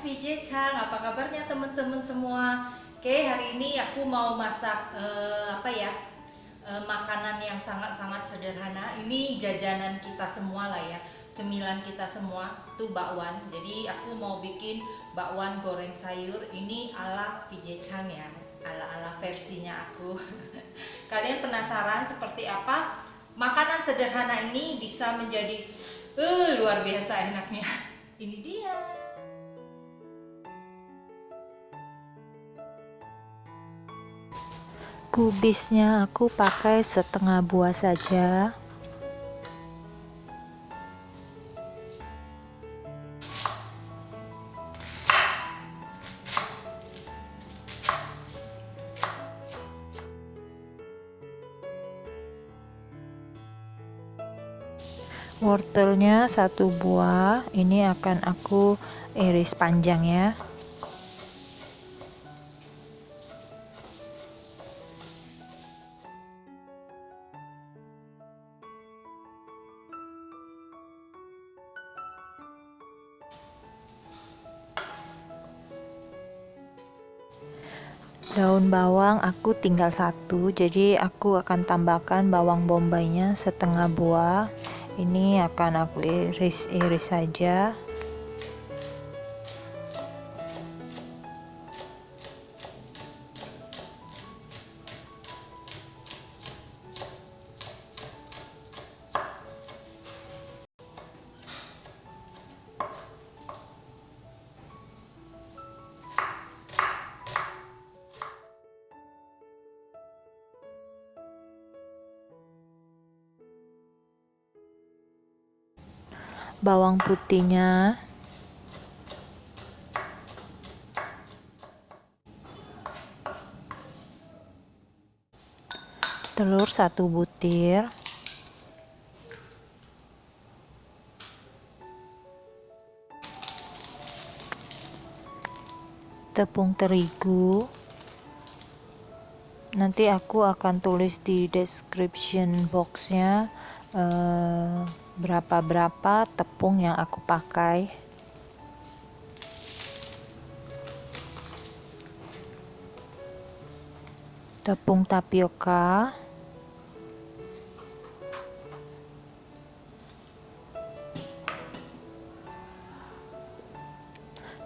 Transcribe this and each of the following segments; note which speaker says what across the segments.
Speaker 1: VJ Chang, apa kabarnya teman-teman semua? Oke, hari ini aku mau masak eh, apa ya? eh, makanan yang sangat-sangat sederhana. Ini jajanan kita semua lah ya, cemilan kita semua. Itu bakwan. Jadi aku mau bikin bakwan goreng sayur. Ini ala VJ Chang ya, ala-ala versinya aku. Kalian penasaran seperti apa? Makanan sederhana ini bisa menjadi eh luar biasa enaknya. Ini dia.
Speaker 2: Kubisnya aku pakai setengah buah saja. Wortelnya satu buah, ini akan aku iris panjang ya. Daun bawang aku tinggal satu jadi aku akan tambahkan bawang bombaynya setengah buah. Ini akan aku iris-iris saja bawang putihnya. Telur satu butir. Tepung terigu. Nanti aku akan tulis di description boxnya uh, berapa-berapa tepung yang aku pakai? Tepung tapioka.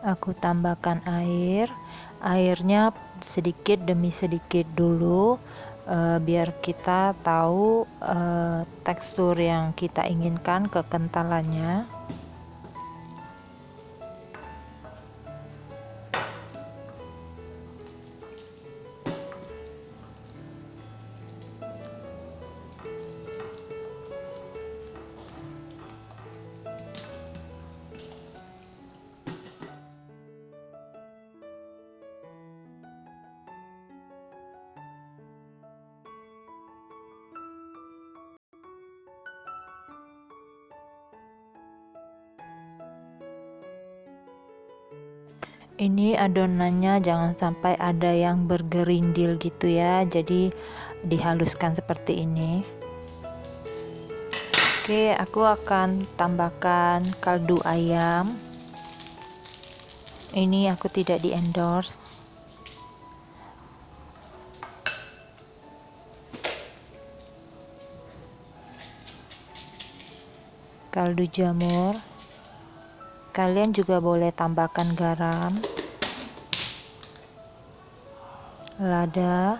Speaker 2: Aku tambahkan air. Airnya sedikit demi sedikit dulu uh, biar kita tahu uh, tekstur yang kita inginkan kekentalannya ini adonannya jangan sampai ada yang bergerindil gitu ya jadi dihaluskan seperti ini. Oke aku akan tambahkan kaldu ayam. Ini aku tidak di endorse kaldu jamur Kalian juga boleh tambahkan garam, lada,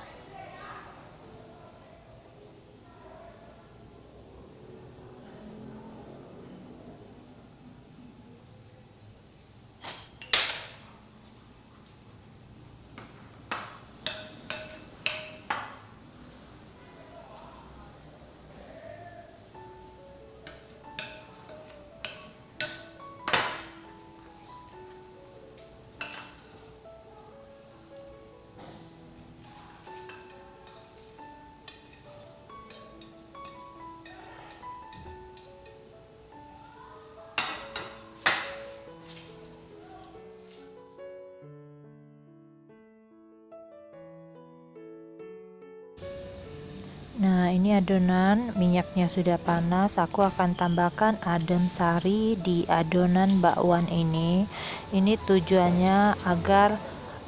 Speaker 2: ini adonan minyaknya sudah panas aku akan tambahkan adem sari di adonan bakwan ini. Ini tujuannya agar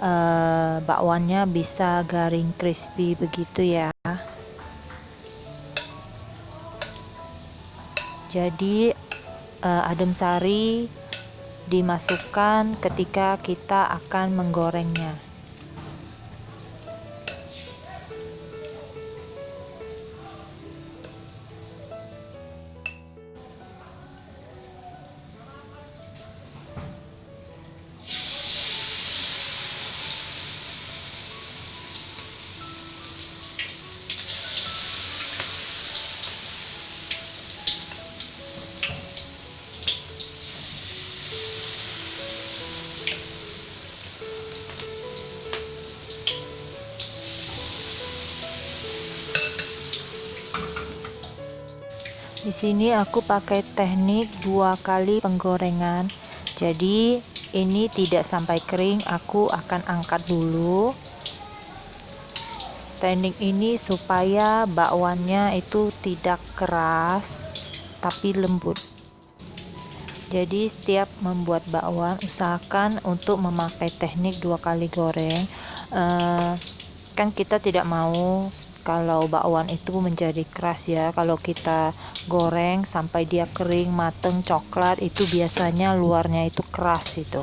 Speaker 2: uh, bakwannya bisa garing crispy begitu ya. Jadi uh, adem sari dimasukkan ketika kita akan menggorengnya Di sini aku pakai teknik dua kali penggorengan. Jadi ini tidak sampai kering, aku akan angkat dulu. Teknik ini supaya bakwannya itu tidak keras tapi lembut. Jadi setiap membuat bakwan usahakan untuk memakai teknik dua kali goreng. Uh, kan kita tidak mau kalau bakwan itu menjadi keras ya. Kalau kita goreng sampai dia kering mateng coklat itu biasanya luarnya itu keras itu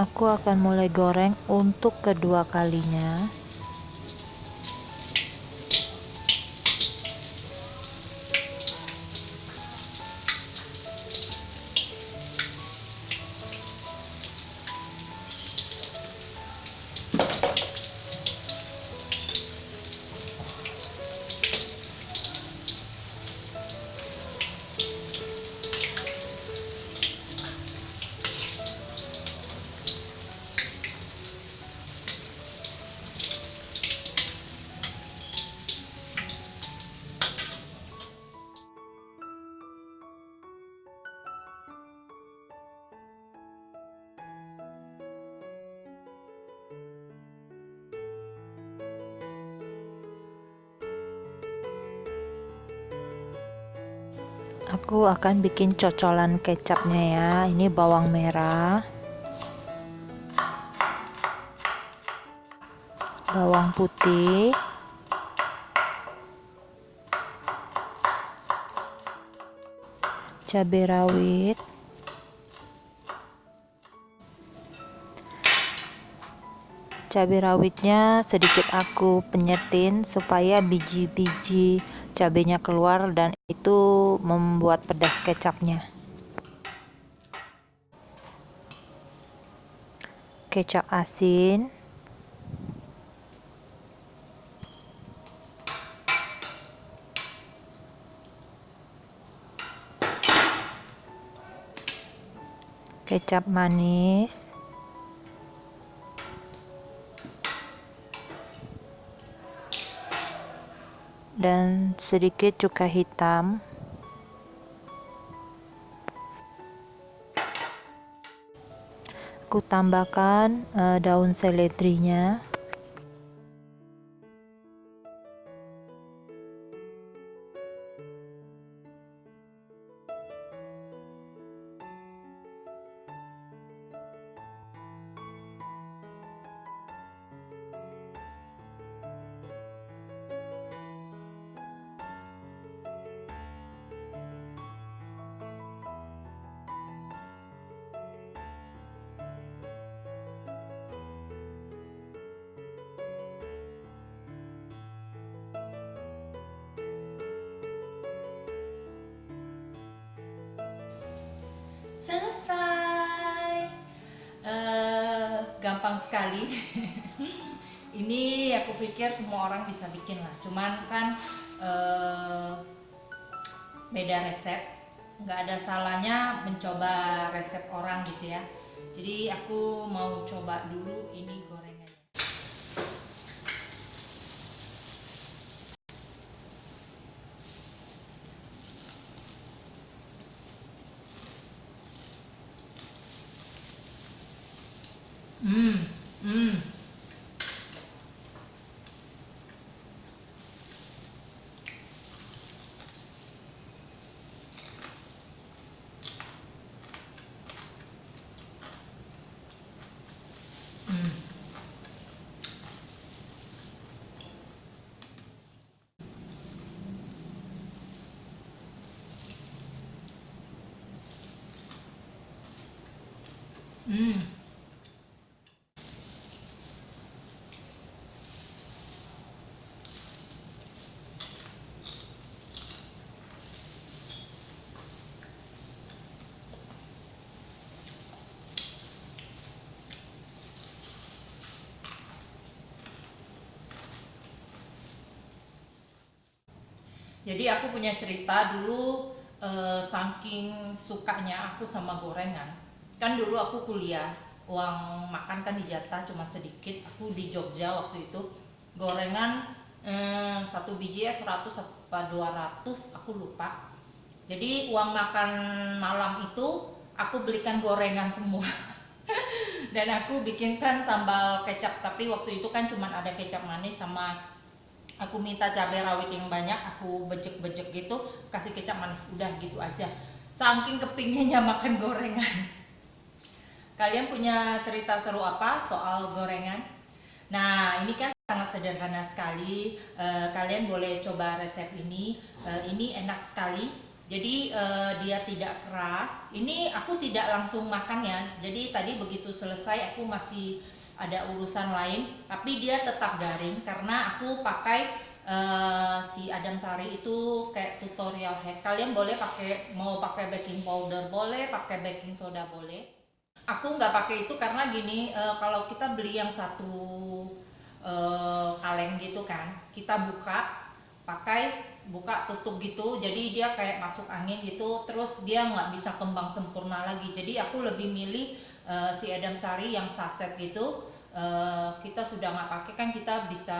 Speaker 2: aku akan mulai goreng untuk kedua kalinya aku akan bikin cocolan kecapnya ya. Ini bawang merah. Bawang putih. Cabai rawit. Cabai rawitnya sedikit aku penyetin supaya biji-biji cabenya keluar dan itu membuat pedas kecapnya. Kecap asin. Kecap manis dan sedikit cuka hitam. Aku tambahkan uh, daun seledrinya
Speaker 1: gampang sekali. Ini aku pikir semua orang bisa bikin lah. Cuman kan eh, beda resep. Nggak ada salahnya mencoba resep orang gitu ya. Jadi aku mau coba dulu ini gorengannya. Hmm, hmm. Hmm. Hmm. Jadi aku punya cerita dulu eh, saking sukanya aku sama gorengan. Kan dulu aku kuliah, uang makan kan dijatah cuma sedikit. Aku di Jogja waktu itu gorengan eh, satu biji ya 100 apa 200 aku lupa. Jadi uang makan malam itu aku belikan gorengan semua. Dan aku bikinkan sambal kecap tapi waktu itu kan cuma ada kecap manis sama aku minta cabai rawit yang banyak aku bejek-bejek gitu kasih kecap manis udah gitu aja saking kepinginnya makan gorengan kalian punya cerita seru apa soal gorengan? Nah ini kan sangat sederhana sekali. Eh, kalian boleh coba resep ini. Eh, ini enak sekali. Jadi eh, dia tidak keras. Ini aku tidak langsung makan ya. Jadi tadi begitu selesai aku masih ada urusan lain. Tapi dia tetap garing karena aku pakai eh, si Adam Sari itu kayak tutorial hack kalian boleh pakai mau pakai baking powder boleh pakai baking soda boleh aku nggak pakai itu karena gini eh, kalau kita beli yang satu eh, kaleng gitu kan kita buka pakai buka tutup gitu jadi dia kayak masuk angin gitu terus dia nggak bisa kembang sempurna lagi. Jadi aku lebih milih eh, si Adam Sari yang saset gitu eh, kita sudah nggak pakai kan kita bisa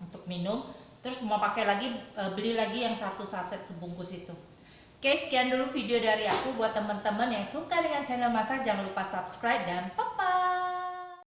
Speaker 1: untuk minum terus mau pakai lagi eh, beli lagi yang satu saset sebungkus itu oke sekian dulu video dari aku buat teman-teman yang suka dengan channel masak jangan lupa subscribe dan